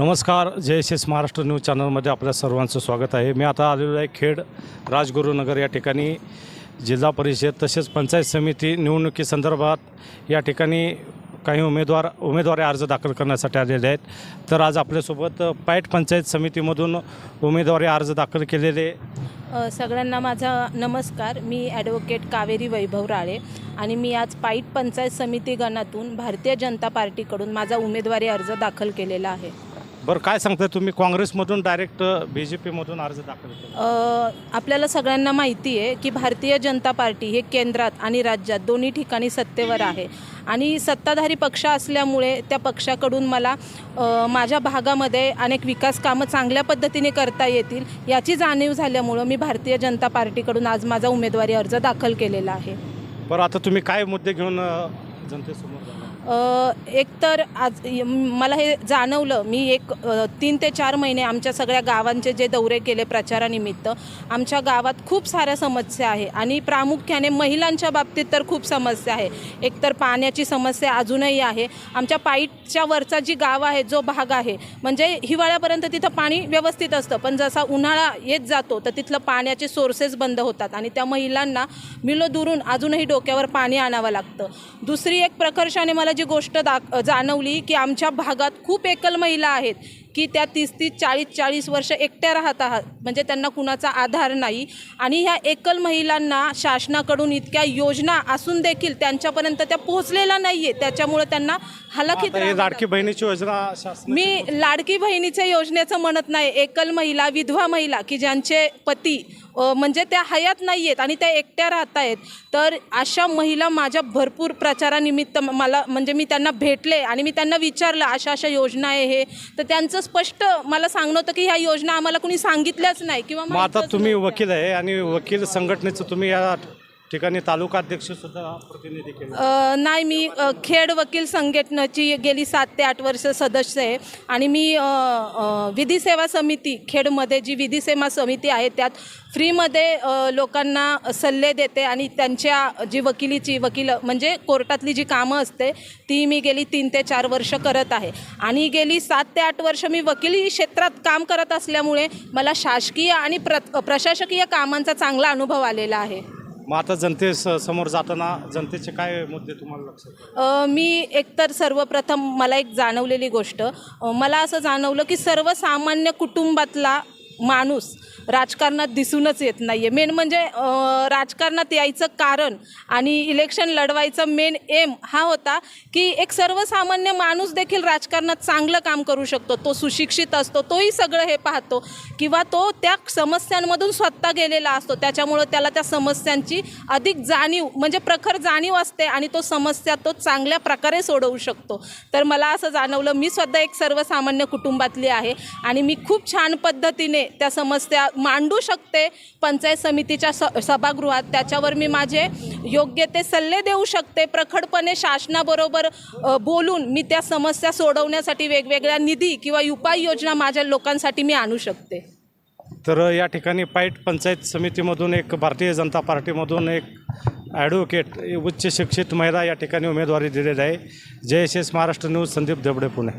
नमस्कार Jai S S Maharashtra news चॅनलमध्ये आपल्या सर्वांचं स्वागत आहे. मी आता आलेलो आहे खेड राजगुरुनगर या ठिकाणी जिल्हा परिषद तसेच पंचायत समिती निवडणुकीसंदर्भात या ठिकाणी काही उमेदवार उमेदवारी अर्ज दाखल करण्यासाठी आलेले आहेत. तर आज आपल्यासोबत पायट पंचायत समितीमधून उमेदवारी अर्ज दाखल केलेले सगळ्यांना माझा नमस्कार. मी ॲडव्होकेट कावेरी वैभव राळे आणि मी आज पाईट पंचायत समिती गणातून भारतीय जनता पार्टीकडून माझा उमेदवारी अर्ज दाखल केलेला आहे. बरं काय सांगताय तुम्ही? काँग्रेसमधून डायरेक्ट बी जे पीमधून अर्ज दाखल केला. अ, आपल्याला सगळ्यांना माहिती आहे की भारतीय जनता पार्टी हे केंद्रात आणि राज्यात दोन्ही ठिकाणी सत्तेवर आहे. आणि सत्ताधारी पक्ष असल्यामुळे त्या पक्षाकडून मला अ, माझ्या भागामध्ये अनेक विकास कामं चांगल्या पद्धतीने करता येतील याची जाणीव झाल्यामुळं मी भारतीय जनता पार्टीकडून आज माझा उमेदवारी अर्ज दाखल केलेला आहे. बरं आता तुम्ही काय मुद्दे घेऊन? अ, एक तर आज मला हे जाणवलं मी एक तीन ते चार महिने आमच्या सगळ्या गावांचे जे दौरे केले प्रचारानिमित्त आमच्या गावात खूप साऱ्या समस्या आहे आणि प्रामुख्याने महिलांच्या बाबतीत तर खूप समस्या आहे. एकतर पाण्याची समस्या अजूनही आहे. आमच्या पाईटच्या वरचा जी गाव आहे जो भाग आहे म्हणजे हिवाळ्यापर्यंत तिथं पाणी व्यवस्थित असतं पण जसा उन्हाळा येत जातो तर तिथलं पाण्याचे सोर्सेस बंद होतात आणि त्या महिलांना मिलो दुरून अजूनही डोक्यावर पाणी आणावं लागतं. दुसरी एक प्रकर्षाने मला जी गोष्ट दाख जाणवली की आमच्या भागात खूप एकल महिला आहेत की त्या तीस तीस चाळीस चाळीस वर्ष एकट्या राहत आहात. म्हणजे त्यांना कुणाचा आधार नाही. आणि ह्या एकल महिलांना शासनाकडून इतक्या योजना असून देखील त्यांच्यापर्यंत त्या पोहोचलेल्या नाही आहे त्याच्यामुळे त्यांना हलाखीत हे लाडकी बहिणीची योजना मी लाडकी बहिणीच्या योजनेचं म्हणत नाही. एकल महिला विधवा महिला की ज्यांचे पती म्हणजे त्या हयात नाही आहेत आणि त्या एकट्या राहत आहेत तर अशा महिला माझ्या भरपूर प्रचारानिमित्त मला म्हणजे मी त्यांना भेटले आणि मी त्यांना विचारलं अशा अशा योजना आहे हे तर त्यांचं स्पष्ट मला सांगणं होतं की ह्या योजना आम्हाला कुणी सांगितल्याच नाही किंवा आता तुम्ही. वकील आहे आणि वकील संघटनेचं तुम्ही या ठिकाणी तालुका अध्यक्ष सुद्धा प्रतिनिधी केलं. अ, नाही मी अ, खेड वकील संघटनेची गेली सात ते आठ वर्ष सदस्य आहे. आणि मी अ, अ, विधी सेवा समिती खेडमध्ये जी विधी सेवा समिती आहे त्यात फ्रीमध्ये अ, लोकांना सल्ले देते आणि त्यांच्या जी वकिलीची वकील म्हणजे कोर्टातली जी कामं असते ती मी गेली तीन ते चार वर्ष करत आहे. आणि गेली सात ते आठ वर्ष मी वकिली क्षेत्रात काम करत असल्यामुळे मला शासकीय आणि प्र प्रशासकीय कामांचा चांगला अनुभव आलेला आहे. मग आता जनते स- समोर जाताना जनतेचे काय मुद्दे तुम्हाला लक्षात मी एकतर सर्वप्रथम मला एक जाणवलेली गोष्ट. मला असं जाणवलं की सर्वसामान्य कुटुंबातला माणूस राजकारणात दिसूनच येत नाही आहे मेन म्हणजे राजकारणात यायचं कारण आणि इलेक्शन लढवायचं मेन एम हा होता की एक सर्वसामान्य माणूस देखील राजकारणात चांगलं काम करू शकतो. तो सुशिक्षित असतो तोही सगळं हे पाहतो किंवा तो त्या समस्यांमधून स्वतः गेलेला असतो. त्याच्यामुळं त्याला त्या समस्यांची अधिक जाणीव म्हणजे प्रखर जाणीव असते आणि तो समस्या तो चांगल्या प्रकारे सोडवू शकतो. तर मला असं जाणवलं मी स्वतः एक सर्वसामान्य कुटुंबातली आहे आणि मी खूप छान पद्धतीने त्या समस्या मांडू शकते. पंचायत समितीच्या स सभागृहात त्याच्यावर मी माझे योग्य ते सल्ले देऊ शकते. प्रखडपणे शासनाबरोबर बोलून मी त्या समस्या सोडवण्यासाठी वेगवेगळ्या निधी किंवा उपाययोजना माझ्या लोकांसाठी मी आणू शकते. तर या ठिकाणी पाईट पंचायत समितीमधून एक भारतीय जनता पार्टीमधून एक ॲडव्होकेट उच्च शिक्षित महिला या ठिकाणी उमेदवारी दिलेली आहे. Jai S S Maharashtra news Sandeep Debade Pune.